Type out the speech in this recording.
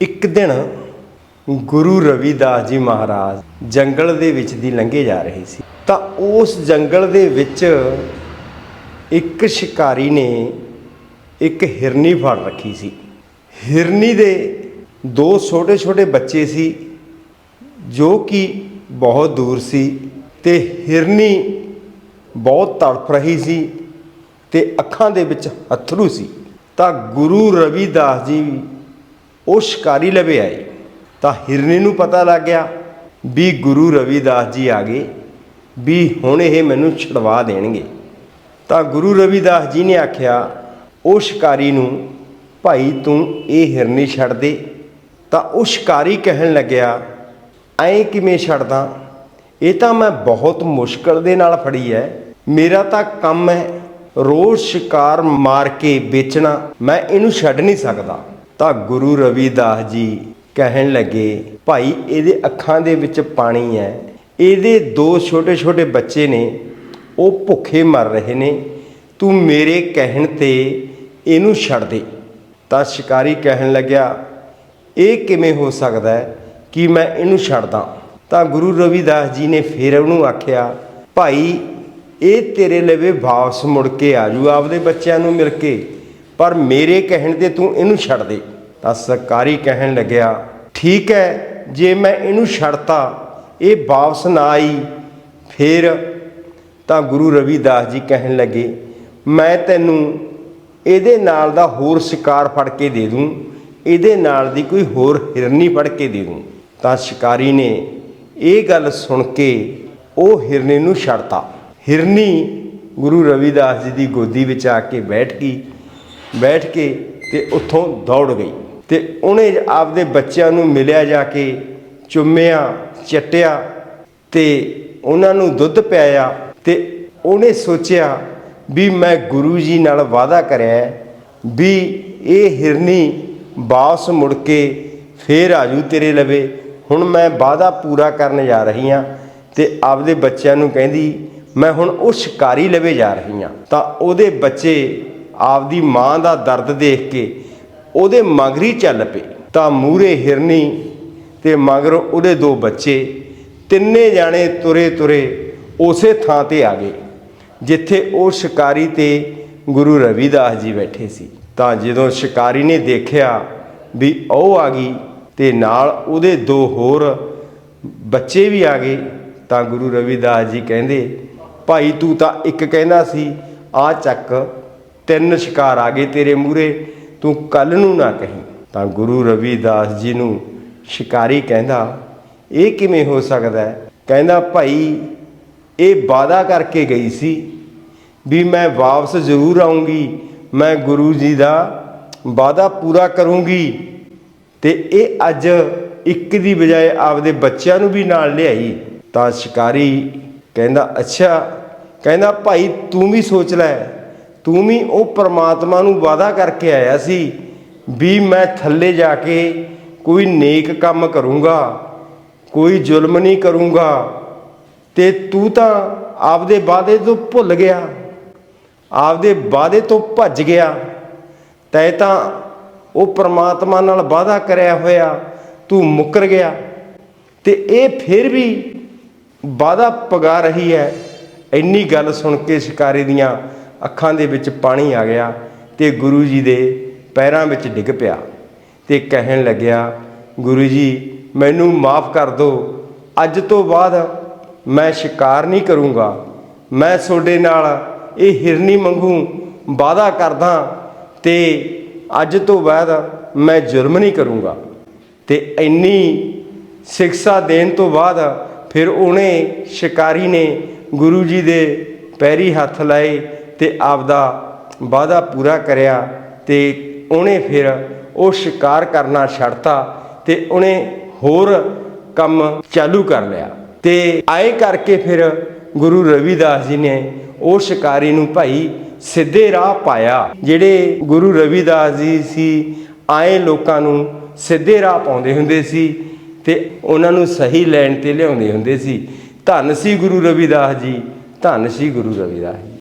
ਇੱਕ ਦਿਨ ਗੁਰੂ ਰਵਿਦਾਸ ਜੀ ਮਹਾਰਾਜ ਜੰਗਲ ਦੇ ਵਿੱਚ ਦੀ ਲੰਘੇ ਜਾ ਰਹੇ ਸੀ। ਤਾਂ ਉਸ ਜੰਗਲ ਦੇ ਵਿੱਚ ਇੱਕ ਸ਼ਿਕਾਰੀ ਨੇ ਇੱਕ ਹਿਰਨੀ ਫੜ ਰੱਖੀ ਸੀ। ਹਿਰਨੀ ਦੇ ਦੋ ਛੋਟੇ-ਛੋਟੇ ਬੱਚੇ ਸੀ, ਜੋ ਕਿ ਬਹੁਤ ਦੂਰ ਸੀ ਤੇ ਹਿਰਨੀ ਬਹੁਤ ਤੜਫ ਰਹੀ ਸੀ ਤੇ ਅੱਖਾਂ ਦੇ ਵਿੱਚ ਅਥਰੂ ਸੀ। ਤਾਂ ਗੁਰੂ ਰਵਿਦਾਸ ਜੀ ਉਹ ਸ਼ਿਕਾਰੀ ਲਵੇ ਆਏ ਤਾਂ ਹਿਰਨੀ ਨੂੰ ਪਤਾ ਲੱਗ ਗਿਆ ਵੀ ਗੁਰੂ ਰਵਿਦਾਸ ਜੀ ਆ ਗਏ, ਵੀ ਹੁਣ ਇਹ ਮੈਨੂੰ ਛਡਵਾ ਦੇਣਗੇ। ਤਾਂ ਗੁਰੂ ਰਵਿਦਾਸ ਜੀ ਨੇ ਆਖਿਆ, ਉਹ ਸ਼ਿਕਾਰੀ ਨੂੰ, ਭਾਈ ਤੂੰ ਇਹ ਹਿਰਨੀ ਛੱਡ ਦੇ। ਤਾਂ ਉਹ ਸ਼ਿਕਾਰੀ ਕਹਿਣ ਲੱਗਿਆ, ਐਂ ਕਿਵੇਂ ਛੱਡਦਾ? ਇਹ ਤਾਂ ਮੈਂ ਬਹੁਤ ਮੁਸ਼ਕਲ ਦੇ ਨਾਲ ਫੜੀ ਹੈ ਮੇਰਾ ਤਾਂ ਕੰਮ ਹੈ ਰੋਜ਼ ਸ਼ਿਕਾਰ ਮਾਰ ਕੇ ਵੇਚਣਾ। ਮੈਂ ਇਹਨੂੰ ਛੱਡ ਨਹੀਂ ਸਕਦਾ। ਤਾਂ ਗੁਰੂ ਰਵਿਦਾਸ ਜੀ ਕਹਿਣ ਲੱਗੇ, ਭਾਈ, ਇਹਦੇ ਅੱਖਾਂ ਦੇ ਵਿੱਚ ਪਾਣੀ ਹੈ। ਇਹਦੇ ਦੋ ਛੋਟੇ-ਛੋਟੇ ਬੱਚੇ ਨੇ, ਉਹ ਭੁੱਖੇ ਮਰ ਰਹੇ ਨੇ। ਤੂੰ ਮੇਰੇ ਕਹਿਣ ਤੇ ਇਹਨੂੰ ਛੱਡ ਦੇ। ਤਾਂ ਸ਼ਿਕਾਰੀ ਕਹਿਣ ਲੱਗਿਆ, ਇਹ ਕਿਵੇਂ ਹੋ ਸਕਦਾ ਹੈ ਕਿ ਮੈਂ ਇਹਨੂੰ ਛੱਡਦਾ? ਤਾਂ ਗੁਰੂ ਰਵਿਦਾਸ ਜੀ ਨੇ ਫਿਰ ਉਹਨੂੰ ਆਖਿਆ, ਭਾਈ, ਇਹ ਤੇਰੇ ਲਵੇ ਵਾਪਸ ਮੁੜ ਕੇ ਆ ਜੂ ਆਪਦੇ ਬੱਚਿਆਂ ਨੂੰ ਮਿਲ ਕੇ, ਪਰ ਮੇਰੇ ਕਹਿਣ ਤੇ ਤੂੰ ਇਹਨੂੰ ਛੱਡ ਦੇ। ਤਾਂ ਸਰਕਾਰੀ ਕਹਿਣ ਲੱਗਿਆ, ਠੀਕ ਹੈ, ਜੇ ਮੈਂ ਇਹਨੂੰ ਛੱਡਤਾ, ਇਹ ਵਾਪਸ ਨਾ ਆਈ। ਫਿਰ ਤਾਂ ਗੁਰੂ ਰਵਿਦਾਸ ਜੀ ਕਹਿਣ ਲੱਗੇ, ਮੈਂ ਤੈਨੂੰ ਇਹਦੇ ਨਾਲ ਦਾ ਹੋਰ ਸ਼ਿਕਾਰ ਫੜ ਕੇ ਦੇ ਦੂੰ, ਇਹਦੇ ਨਾਲ ਦੀ ਕੋਈ ਹੋਰ ਹਿਰਨੀ ਫੜ ਕੇ ਦੇ ਦੂੰ। ਤਾਂ ਸ਼ਿਕਾਰੀ ਨੇ ਇਹ ਗੱਲ ਸੁਣ ਕੇ ਉਹ ਹਿਰਨੇ ਨੂੰ ਛੱਡਤਾ। ਹਿਰਨੀ ਗੁਰੂ ਰਵਿਦਾਸ ਜੀ ਦੀ ਗੋਦੀ ਵਿੱਚ ਆ ਕੇ ਬੈਠ ਗਈ, ਬੈਠ ਕੇ ਤੇ ਉੱਥੋਂ ਦੌੜ ਗਈ। ਤੇ ਉਹਨੇ ਆਪਦੇ ਬੱਚਿਆਂ ਨੂੰ ਮਿਲਿਆ ਜਾ ਕੇ, ਚੁੰਮਿਆ, ਚਟਿਆ ਤੇ ਉਹਨਾਂ ਨੂੰ ਦੁੱਧ ਪਿਆਇਆ ਤੇ ਉਹਨੇ ਸੋਚਿਆ ਵੀ ਮੈਂ ਗੁਰੂ ਜੀ ਨਾਲ ਵਾਅਦਾ ਕਰਿਆ ਵੀ ਇਹ ਹਿਰਨੀ ਵਾਪਸ ਮੁੜ ਕੇ ਫੇਰ ਆਜੂ ਤੇਰੇ ਲਵੇ। ਹੁਣ ਮੈਂ ਵਾਅਦਾ ਪੂਰਾ ਕਰਨ ਜਾ ਰਹੀ ਹਾਂ ਤੇ ਆਪਦੇ ਬੱਚਿਆਂ ਨੂੰ ਕਹਿੰਦੀ, ਮੈਂ ਹੁਣ ਉਹ ਸ਼ਿਕਾਰੀ ਲਵੇ ਜਾ ਰਹੀ ਹਾਂ। ਤਾਂ ਉਹਦੇ ਬੱਚੇ ਆਪਦੀ ਮਾਂ ਦਾ ਦਰਦ ਦੇਖ ਕੇ ਉਹਦੇ ਮਗਰੀ ਚੱਲ ਪਏ। ਤਾਂ ਮੂਰੇ ਹਿਰਨੀ ਤੇ ਮਗਰ ਉਹਦੇ ਦੋ ਬੱਚੇ, ਤਿੰਨੇ ਜਾਣੇ ਤੁਰੇ ਤੁਰੇ ਉਸੇ ਥਾਂ ਤੇ ਆ ਗਏ, ਜਿੱਥੇ ਉਹ ਸ਼ਿਕਾਰੀ ਤੇ ਗੁਰੂ ਰਵਿਦਾਸ ਜੀ ਬੈਠੇ ਸੀ। ਤਾਂ ਜਦੋਂ ਸ਼ਿਕਾਰੀ ਨੇ ਦੇਖਿਆ ਵੀ ਉਹ ਆ ਗਈ ਤੇ ਨਾਲ ਉਹਦੇ ਦੋ ਹੋਰ ਬੱਚੇ ਵੀ ਆ ਗਏ, ਤਾਂ ਗੁਰੂ ਰਵਿਦਾਸ ਜੀ ਕਹਿੰਦੇ, ਭਾਈ ਤੂੰ ਤਾਂ ਇੱਕ ਕਹਿੰਦਾ ਸੀ, ਆ ਚੱਕ, ਤਿੰਨ ਸ਼ਿਕਾਰ ਆ ਗਏ ਤੇਰੇ ਮੂਰੇ ਤੂੰ ਕੱਲ ਨੂੰ ਨਾ ਕਹੀਂ। ਤਾਂ ਗੁਰੂ ਰਵਿਦਾਸ ਜੀ ਨੂੰ ਸ਼ਿਕਾਰੀ ਕਹਿੰਦਾ, ਇਹ ਕਿਵੇਂ ਹੋ ਸਕਦਾ ਹੈ? ਕਹਿੰਦਾ, ਭਾਈ, ਇਹ ਵਾਅਦਾ ਕਰਕੇ ਗਈ ਸੀ ਵੀ ਮੈਂ ਵਾਪਸ ਜ਼ਰੂਰ ਆਉਂਗੀ ਮੈਂ ਗੁਰੂ ਜੀ ਦਾ ਵਾਅਦਾ ਪੂਰਾ ਕਰੂੰਗੀ ਤੇ ਇਹ ਅੱਜ ਇੱਕ ਦੀ ਬਜਾਏ ਆਪਦੇ ਬੱਚਿਆਂ ਨੂੰ ਵੀ ਨਾਲ ਲਿਆਈ। ਤਾਂ ਸ਼ਿਕਾਰੀ ਕਹਿੰਦਾ, ਅੱਛਾ। ਕਹਿੰਦਾ, ਭਾਈ, ਤੂੰ ਵੀ ਸੋਚ ਲੈ। ਤੂੰ ਵੀ ਉਹ ਪ੍ਰਮਾਤਮਾ ਨੂੰ ਵਾਅਦਾ ਕਰਕੇ ਆਇਆ ਸੀ ਵੀ ਮੈਂ ਥੱਲੇ ਜਾ ਕੇ ਕੋਈ ਨੇਕ ਕੰਮ ਕਰੂੰਗਾ, ਕੋਈ ਜ਼ੁਲਮ ਨਹੀਂ ਕਰੂੰਗਾ, ਤੇ ਤੂੰ ਤਾਂ ਆਪਦੇ ਵਾਅਦੇ ਤੋਂ ਭੁੱਲ ਗਿਆ, ਆਪਦੇ ਵਾਅਦੇ ਤੋਂ ਭੱਜ ਗਿਆ, ਤੈ ਤਾਂ ਉਹ ਪ੍ਰਮਾਤਮਾ ਨਾਲ ਵਾਅਦਾ ਕਰਿਆ ਹੋਇਆ, ਤੂੰ ਮੁੱਕਰ ਗਿਆ, ਤੇ ਇਹ ਫਿਰ ਵੀ ਵਾਅਦਾ ਪਗਾ ਰਹੀ ਹੈ। ਇੰਨੀ ਗੱਲ ਸੁਣ ਕੇ ਸ਼ਿਕਾਰੀ ਦੀਆਂ ਅੱਖਾਂ ਦੇ ਵਿੱਚ ਪਾਣੀ ਆ ਗਿਆ ਤੇ ਗੁਰੂ ਜੀ ਦੇ ਪੈਰਾਂ ਵਿੱਚ ਡਿੱਗ ਪਿਆ ਤੇ ਕਹਿਣ ਲੱਗਿਆ, ਗੁਰੂ ਜੀ, ਮੈਨੂੰ ਮਾਫ ਕਰ ਦਿਓ। ਅੱਜ ਤੋਂ ਬਾਅਦ ਮੈਂ ਸ਼ਿਕਾਰ ਨਹੀਂ ਕਰੂੰਗਾ। ਮੈਂ ਤੁਹਾਡੇ ਨਾਲ ਇਹ ਹਿਰਨੀ ਮੰਗੂ ਵਾਅਦਾ ਕਰਦਾ ਤੇ ਅੱਜ ਤੋਂ ਬਾਅਦ ਮੈਂ ਜੁਰਮ ਨਹੀਂ ਕਰੂੰਗਾ। ਤੇ ਇੰਨੀ ਸਿੱਖਿਆ ਦੇਣ ਤੋਂ ਬਾਅਦ ਫਿਰ ਉਹਨੇ ਸ਼ਿਕਾਰੀ ਨੇ ਗੁਰੂ ਜੀ ਦੇ ਪੈਰੀ ਹੱਥ ਲਾਏ ਤੇ ਆਪਦਾ ਵਾਅਦਾ ਪੂਰਾ ਕਰਿਆ ਤੇ ਉਹਨੇ ਫਿਰ ਉਹ ਸ਼ਿਕਾਰ ਕਰਨਾ ਛੱਡਤਾ ਤੇ ਉਹਨੇ ਹੋਰ ਕੰਮ ਚਾਲੂ ਕਰ ਲਿਆ। ਤੇ ਆਏ ਕਰਕੇ ਫਿਰ ਗੁਰੂ ਰਵਿਦਾਸ ਜੀ ਨੇ ਉਹ ਸ਼ਿਕਾਰੀ ਨੂੰ ਭਾਈ ਸਿੱਧੇ ਰਾਹ ਪਾਇਆ, ਜਿਹੜੇ ਗੁਰੂ ਰਵਿਦਾਸ ਜੀ ਸੀ, ਆਏ ਲੋਕਾਂ ਨੂੰ ਸਿੱਧੇ ਰਾਹ ਪਾਉਂਦੇ ਹੁੰਦੇ ਸੀ ਤੇ ਉਹਨਾਂ ਨੂੰ ਸਹੀ ਲੈਣ ਤੇ ਲਿਆਉਂਦੇ ਹੁੰਦੇ ਸੀ। ਧੰਨ ਸੀ ਗੁਰੂ ਰਵਿਦਾਸ ਜੀ, ਧੰਨ ਸੀ ਗੁਰੂ ਰਵਿਦਾਸ ਜੀ।